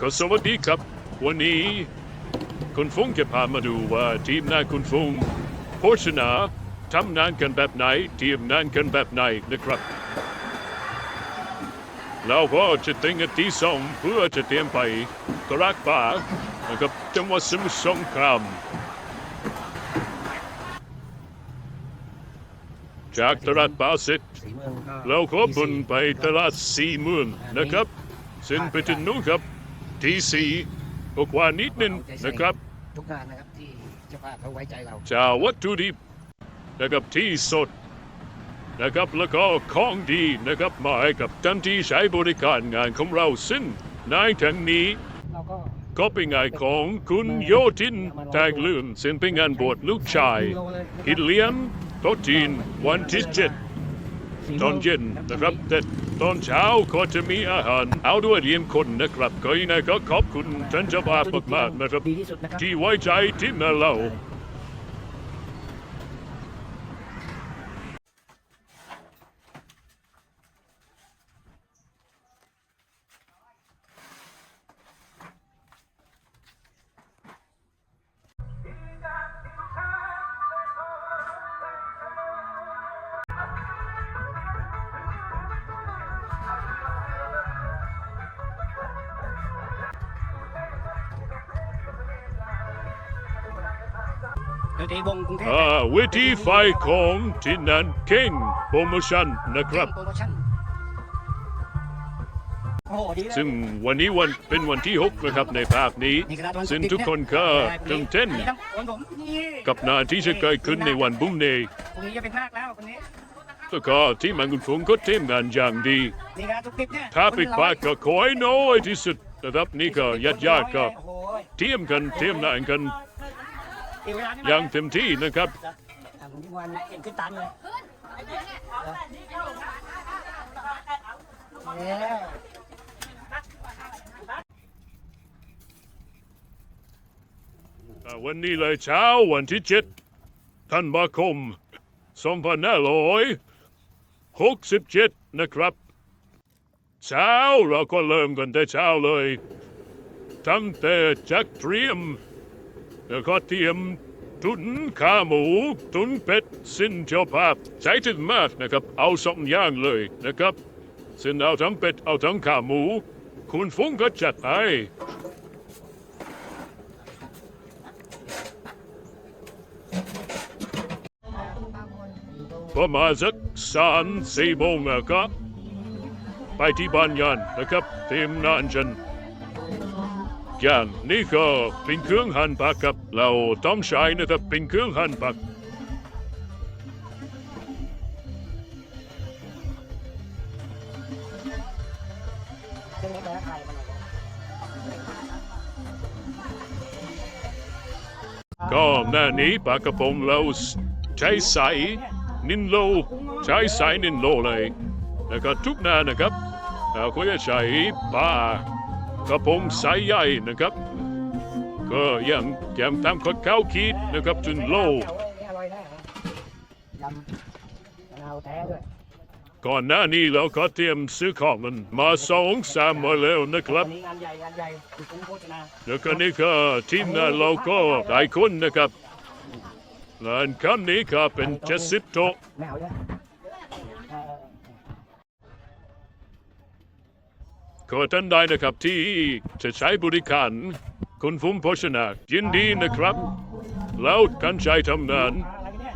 ก็สวัสดีครับ วันนี้ คุณฟงจะพามาดูว่าทีมงานคุณฟงโภชนาทำงานกันแบบไหน ทีมงานกันแบบไหนนะครับเราก็จะเต็งกันที่สองเพื่อจะเตรียมไปกรักป่านะครับจังหวัดสมุทรสงครามจากตลาดป่าเสร็จสีเมืองก็เราขอบุญไปตลาดสีเมืองนะครับซึ่งไปถึงนู้นครับ ทีสี่กว่านิดนึงนะครับ ทุกงานนะครับที่เจ้าภาพเขาไว้ใจเราจากวัตถุดิบนะครับที่สดนะครับแล้วก็ของดีนะครับมาให้กับท่านที่ใช้บริการงานของเราซึ่งในทั้งนี้เราก็ก็เป็นงานของคุณโยทินแตกลืมซึ่งเป็นงานบวชลูกชายฮิตเลียนโต๊ะจีนวันที่เจ็ด ตอนเย็นนะครับแต่ตอนเช้าก็จะมีอาหารเอาด้วยเรียนคนนะครับก็ยังไงก็ขอบคุณท่านเจ้าภาพมากๆนะครับดีที่สุดนะครับที่ไว้ใจที่มาเรา ดนตรีวงกรุงเทพอ่าวิธีไฟของที่นันเก่งโปรโมชั่นนะครับ โปรโมชั่นโอ้โหดีเลยซึ่งวันนี้วันเป็นวันที่ 6 นะครับในภาคนี้ นี่คือวันซึ่งศุร์ทุกคนก็ตื่นเต้นนี่ต้องโอนผมนี่กับงานที่จะเกิดขึ้นในวันพรุ่งนี้พรุ่งนี้จะเป็นภาคแล้วคนนี้แล้วก็ที่มันคุณฟงก็เทมงานอย่างดี นี่ครับทุกคลิปเนี่ยถ้าปิดปากก็ขอให้น้อยที่สุดนะครับนี่ก็ญาติญาติๆก็โอ้โหเทียมกันเทียมงานกัน อีกเวลานี่อย่างเต็มที่นะครับอะผมที่วันเห็นขึ้นตันเลยเนี่ยอ่าวันนี้เลยเช้าวันที่เจ็ดธันวาคมสองพันห้าร้อยหกสิบเจ็ดนะครับ เช้าเราก็เริ่มกันแต่เช้าเลย ตั้งแต่จักเตรียม แล้วก็เตรียม ตุนขาหมู ตุนเป็ดสิ้นเจ้าภาพใช้ถึงมากนะครับ เอาสองอย่างเลยนะครับสิ้นเอาทั้งเป็ดเอาทั้งขาหมู คุณฟุ้งก็จัดให้ประมาณสักสามสี่โมงนะครับไปที่บ้านยานนะครับเตรียมนานจัน ยานนี่ก็เป็นเครื่องหั่นผักครับ เราต้องใช้นะครับเป็นเครื่องหั่นผักก่อนน่อยก็หน้านี้ปลากระพงเราใช้ใสนินโล ใช้ใสนินโลเลย แล้วก็ทุกหน้านะครับ เราก็จะใช้ปลา กระพงไซส์ใหญ่นะครับ ก็ยังยังทำข้าวข้าคิดนะครับจนโลเอาไว้นี่อร่อยแน่ยำมะนาวแท้ด้วยก่อนหน้านี้เราก็เตรียมซื้อของมันมาสองสามมาแล้วนะครับงานใหญ่งานใหญ่คุ้มโฆษณาแล้วก็นี่ก็ทีมงานเราก็หลายคนนะครับงานครั้งนี้ก็เป็นเจ็ดสิบโต๊ะ ขอท่านใดนะครับที่จะใช้บริการคุณฟุ้มโภชนายินดีนะครับ แล้วกันใจทำนอะไรกันเนี่ย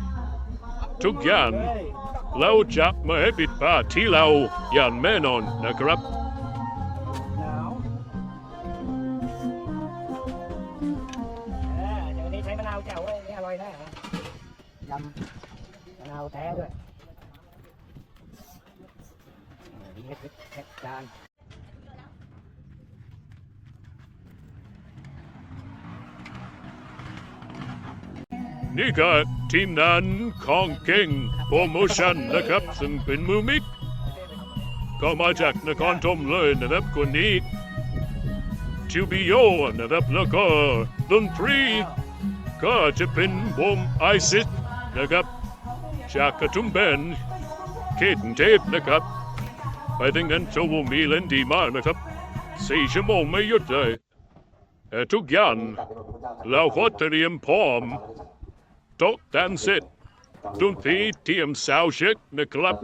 ทุกอย่างเราจะไม่ให้ปิดปากที่เราอย่างแน่นอนนะครับ เออเดี๋ยวนี้ใช้มะนาวแจ่วเว้ยนี่อร่อยแน่ยำมะนาวแท้ด้วยเออนี่เล็กๆแค่จาน นี่ก็ทีมนั้นของเก่งโปรโมชั่นนะครับ ซึ่งเป็นมือมิก ก็มาจากนครธมเลยนะครับคนนี้ทิวบิโยนะครับแล้วก็ดนตรี ก็จะเป็นวงไอซิสนะครับ จากกระทุ่มแบนเขตเทพนะครับไปถึงนั้นโชว์วงนี้เล่นดีมากนะครับสี่ชั่วโมงไม่หยุดเลยทุกอย่างเราก็เตรียมพร้อม โต๊ะแดนเสร็จดนตรีเตรียมสาวเช็คนะครับ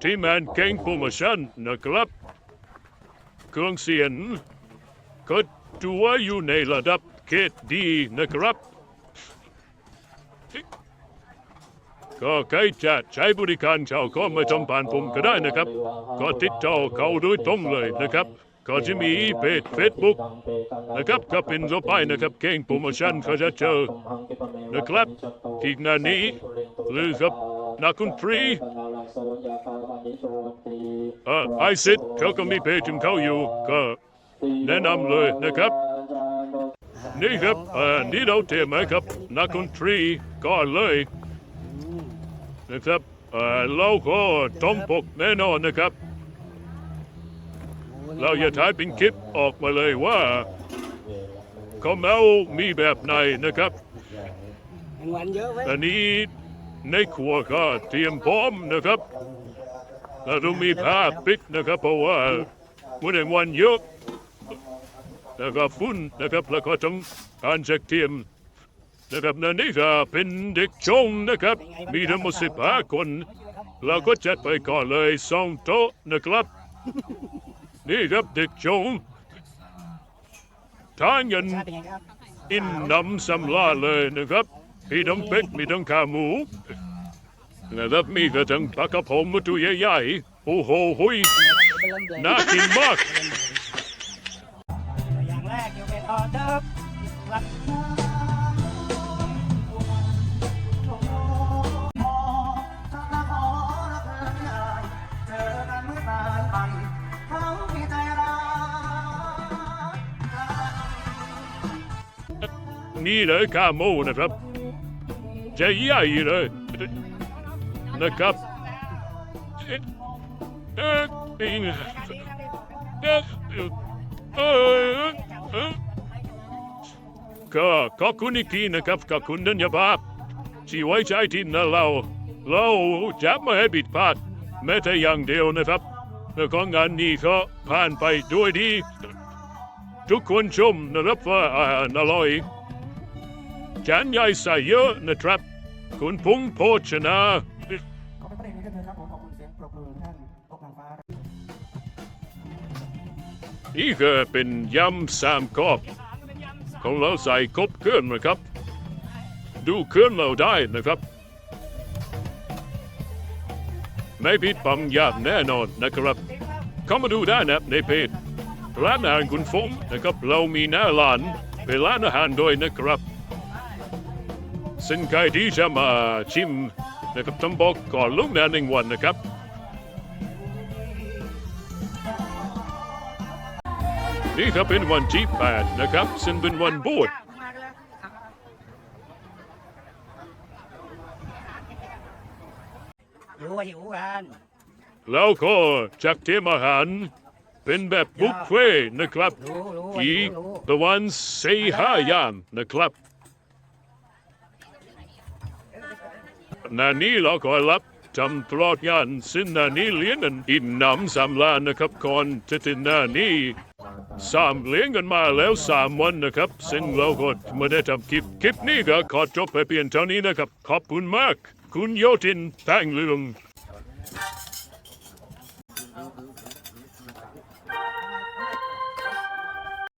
ที่แมนเก่งโปรโมชั่นนะครับ เครื่องเสียงก็ตัวอยู่ในระดับเกรดดีนะครับ ก็ใครจะใช้บริการชาวก็มาจำผ่านผมก็ได้นะครับ ก็ติดต่อเขาโดยตรงเลยนะครับ ก็จะมีเพจเฟซบุ๊กนะครับก็เป็นรไปนะครับเก่งโปรโมชั่นก็จะเจอนะครับที่หนานี้หรือครับนักดนตรีเอ่อไอซิดเขาก็มีเพจของเขาอยู่ก็แนะนำเลยนะครับ นี่ครับเอ่อนี่เราเตรียมไหมครับนักดนตรีก็เลยนะครับเอ่อเราก็ต้องปกแน่นอนนะครับ เราอย่าถ่ายเป็นคลิปออกมาเลยว่าเขาเมามีแบบไหนนะครับแมงวันเยอะเว้ยอันนี้ในครัวก็เตรียมพร้อมนะครับเราต้องมีผ้าปิดนะครับ เพราะว่าวันแห่งวันเยอะแล้วก็ฝุ่นนะครับแล้วก็ต้องการจะเตรียมนะครับนั่นนี่ก็เป็นเด็กชงนะครับ มีทั้งหมดสิบห้าคน เราก็จัดไปก่อนเลยสองโต๊ะนะครับ นี่ครับเด็กชงทานกันเป็นไงครับอินน้ำสำลาเลยนะครับมีทั้งเป็ดมีทั้งขาหมูนะครับมีกระทั่งปลากระพงมาตัวใหญ่ๆโอ้โหหุยน่ากินมาก นี่เลยข้าหมูนะครับจะใหญ่เลยนะครับเอ๊ะเอ๊ะเอ๊ะเอ๊ะเออก็ขอบคุณอีกทีนะครับขอบคุณดัญญาภาพที่ไว้ใจทีมเรา เราจะไม่ให้ผิดพลาดแม้แต่อย่างเดียวนะครับแล้วก็งานนี้ก็ผ่านไปด้วยดี ทุกคนชมนะครับว่าอาหารอร่อย จานใหญ่ใส่เยอะนะครับ คุณพุงโภชนา ขอเป็นประเด็นนี้กันเลยครับผมขอบคุณเสียงปรบมือท่านตกนางฟ้า นี่ก็เป็นยำสามกอบของเราใส่ครบเครื่องนะครับ ดูเครื่องเราได้นะครับ ไม่ผิดปั๊มยากแน่นอนนะครับ เข้ามาดูได้นะในเพจร้านอาหารคุณฟงนะครับ เรามีหน้าร้านเป็นร้านอาหารด้วยนะครับ ซึ่งใครที่จะมาชิมนะครับต้องบอกก่อนล่วงหน้าหนึ่งวันนะครับ นี่ก็เป็นวันที่8นะครับซึ่งเป็นวันโบสถ์รู้ว่าหิวกันแล้วก็จากเตรียมอาหารเป็นแบบบุฟเฟ่ต์นะครับรู้รู้ว่าอีหิกวรู้ประมาณสี่ห้ายางนะครับ นานี้เราก็รับจำตลอดงานซึ่งนานี้เลี้ยงกันอิ่มหนำสามล้านนะครับก่อนจะถึงนานี้สามเลี้ยงกันมาแล้วสามวันนะครับ ซึ่งเราก็ไม่ได้ทำคลิป คลิปนี้ก็ขอจบไปเพียงเท่านี้นะครับ ขอบคุณมาก คุณโยตินแตงเรือง